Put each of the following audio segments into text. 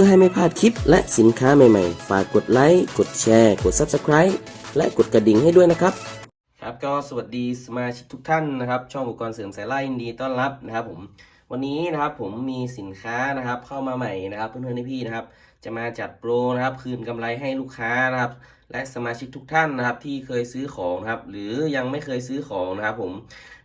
พื่อให้ไม่พลาดคลิปและสินค้าใหม่ๆ ฝากกดไลค์ กดแชร์ กด Subscribe และกดกระดิ่งให้ด้วยนะครับ ครับก็สวัสดีสมาชิกทุกท่านนะครับ ช่องอุปกรณ์เสริมสายไล่ยินดีต้อนรับนะครับผม วันนี้นะครับผมมีสินค้านะครับเข้ามาใหม่นะครับเพื่อนๆพี่ๆนะครับ จะมาจัดโปรนะครับ คืนกำไรให้ลูกค้านะครับ และสมาชิกทุกท่านนะครับ ที่เคยซื้อของนะครับ หรือยังไม่เคยซื้อของนะครับ ผม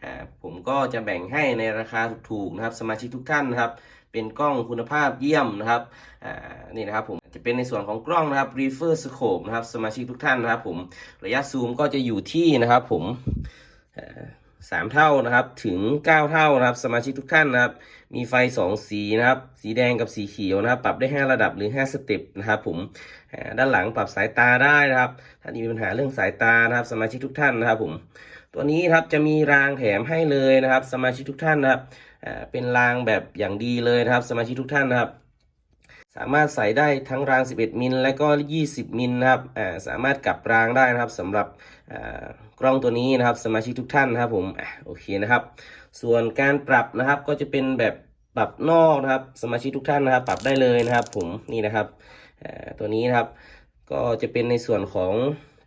อ่าผมก็จะแบ่งให้ในราคาถูกๆนะครับ สมาชิกทุกท่านนะครับ เป็นกล้องคุณภาพเยี่ยมนะครับอ่านี่นะครับผมจะเป็นในส่วนของกล้องนะครับ refer scope นะครับ สมาชิกทุกท่านนะครับ ผมระยะซูมก็จะอยู่ที่นะครับ ผมอ่า สามเท่านะครับถึง 9 เท่านะครับ สมาชิกทุกท่านนะครับ มีไฟ 2 สีนะครับ สีแดงกับสีเขียวนะครับ ปรับได้ 5 ระดับหรือ 5 สเต็ปนะครับ ผมด้านหลังปรับสายตาได้นะครับ ถ้ามีปัญหาเรื่องสายตานะครับ สมาชิกทุกท่านนะครับ ผม ตัวนี้ครับจะมีรางแถมให้เลยนะครับ สมาชิกทุกท่านนะครับเป็นรางแบบอย่างดีเลยนะครับ สมาชิกทุกท่านนะครับ สามารถใส่ได้ทั้งราง 11 มิลและก็ 20 มิลนะครับอ่าสามารถกลับรางได้นะครับสำหรับกล้องตัวนี้นะครับ สมาชิกทุกท่านนะครับผมอะโอเคนะครับ ส่วนการปรับนะครับก็จะเป็นแบบปรับนอกนะครับ สมาชิกทุกท่านนะครับ ปรับได้เลยนะครับ ผมนี่นะครับตัวนี้นะครับ ก็จะเป็นในส่วนของ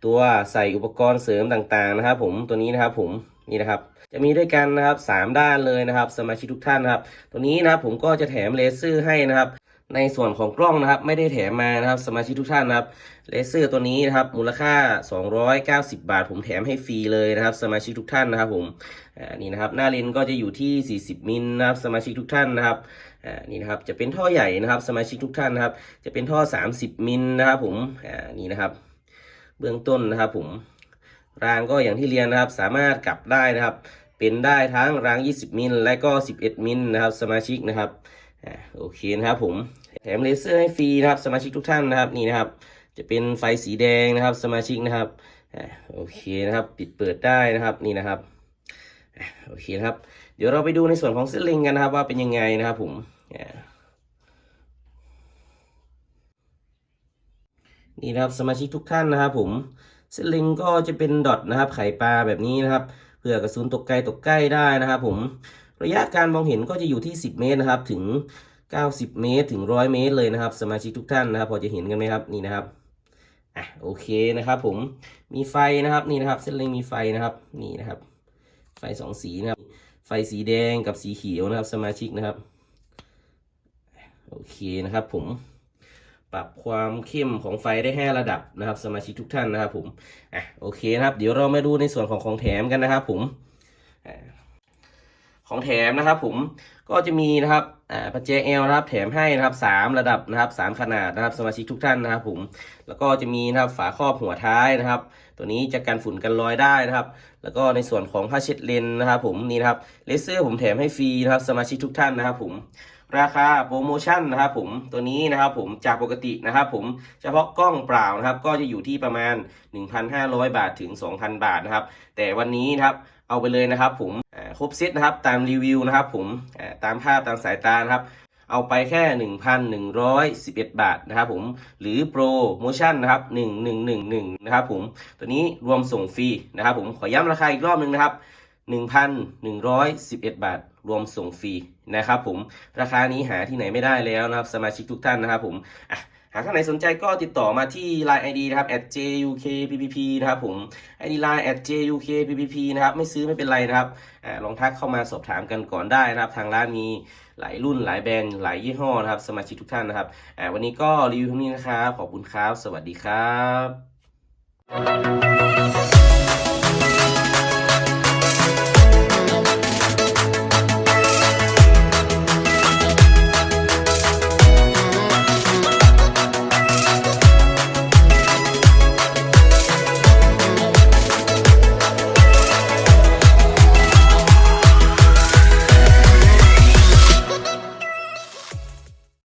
ตัวใส่อุปกรณ์เสริมต่างๆนะครับ ผมตัวนี้นะครับผมนี่นะครับ จะมีด้วยกันนะครับสามด้านเลยนะครับ สมาชิกทุกท่านนะครับ ตัวนี้นะครับผมก็จะแถมเลเซอร์ให้นะครับ ในส่วนของกล้องนะครับ ไม่ได้แถมมานะครับ สมาชิกทุกท่านนะครับเลเซอร์ตัวนี้นะครับ มูลค่า 290 บาท ผมแถมให้ฟรีเลยนะครับ สมาชิกทุกท่านนะครับผมอ่านี่นะครับ หน้าเลนก็จะอยู่ที่ 40 มิลนะครับ สมาชิกทุกท่านนะครับอ่านี่นะครับ จะเป็นท่อใหญ่นะครับ สมาชิกทุกท่านนะครับ จะเป็นท่อ 30 มิลนะครับผมอ่านี่นะครับ เบื้องต้นนะครับผม รางก็อย่างที่เรียนนะครับ สามารถกลับได้นะครับ เป็นได้ทั้งราง 20 มิลและก็ 11 มิลนะครับ สมาชิกนะครับ อ่าโอเคนะครับผมแถมเลเซอร์ให้ฟรีนะครับสมาชิกทุกท่านนะครับนี่นะครับ จะเป็นไฟสีแดงนะครับ สมาชิกนะครับอ่าโอเคนะครับ ปิดเปิดได้นะครับนี่นะครับอ่าโอเคครับ เดี๋ยวเราไปดูในส่วนของเส้นล็งกันนะครับว่าเป็นยังไงนะครับผมอ่านี่นะครับสมาชิกทุกท่านนะครับผมเส้นล็งก็จะเป็นดอทนะครับไข่ปลาแบบนี้นะครับเพื่อกระสุนตกไกลตกใกล้ได้นะครับผม ระยะการมองเห็นก็จะอยู่ที่ 10 เมตรนะครับ ถึง 90 เมตรถึง 100 เมตรเลยนะครับ สมาชิกทุกท่านนะครับ พอจะเห็นกันไหมครับนี่นะครับอะโอเคนะครับผมมีไฟนะครับนี่นะครับ เส้นเล็งมีไฟนะครับนี่นะครับ ไฟสองสีนะครับ ไฟสีแดงกับสีเขียวนะครับ สมาชิกนะครับโอเคนะครับผมปรับความเข้มของไฟได้ 5 ระดับนะครับ สมาชิกทุกท่านนะครับผมอะโอเคนะครับ เดี๋ยวเรามาดูในส่วนของของแถมกันนะครับผมอ่า ของแถมนะครับ ผมก็จะมีนะครับอ่าปัจเจเอลนะครับ แถมให้นะครับสามระดับนะครับสามขนาดนะครับ สมาชิกทุกท่านนะครับ ผมแล้วก็จะมีนะครับฝาครอบหัวท้ายนะครับ ตัวนี้จะกันฝุ่นกันรอยได้นะครับ แล้วก็ในส่วนของผ้าเช็ดเลนนะครับ ผมนี่นะครับเลเซอร์ผมแถมให้ฟรีนะครับ สมาชิกทุกท่านนะครับ ผม ราคาโปรโมชั่นนะครับผมตัวนี้นะครับผมจากปกตินะครับผมเฉพาะกล้องเปล่านะครับก็จะอยู่ที่ประมาณ 1,500 บาทถึง 2,000 บาทนะครับ แต่วันนี้นะครับเอาไปเลยนะครับผมครบเซตนะครับตามรีวิวนะครับผมตามภาพตามสายตานะครับเอาไปแค่ 1,111 บาทนะครับผมหรือโปรโมชั่นนะครับ1111นะครับผมตัวนี้รวมส่งฟรีนะครับผมขอย้ำราคาอีกรอบหนึ่งนะครับ 1,111 บาท รวมส่งฟรีนะครับผมราคานี้หาที่ไหนไม่ได้แล้วนะครับสมาชิกทุกท่านนะครับผมอะหากท่านไหนสนใจก็ติดต่อมาที่ Line ID นะครับ @jukppp นะครับผม ID Line @jukppp นะครับไม่ซื้อไม่เป็นไรนะครับอลองทักเข้ามาสอบถามกันก่อนได้นะครับ ทางร้านมีหลายรุ่นหลายแบรนด์หลายยี่ห้อนะครับ สมาชิกทุกท่านนะครับวันนี้ก็รีวิวเท่านี้นะครับ ขอบคุณครับ สวัสดีครับ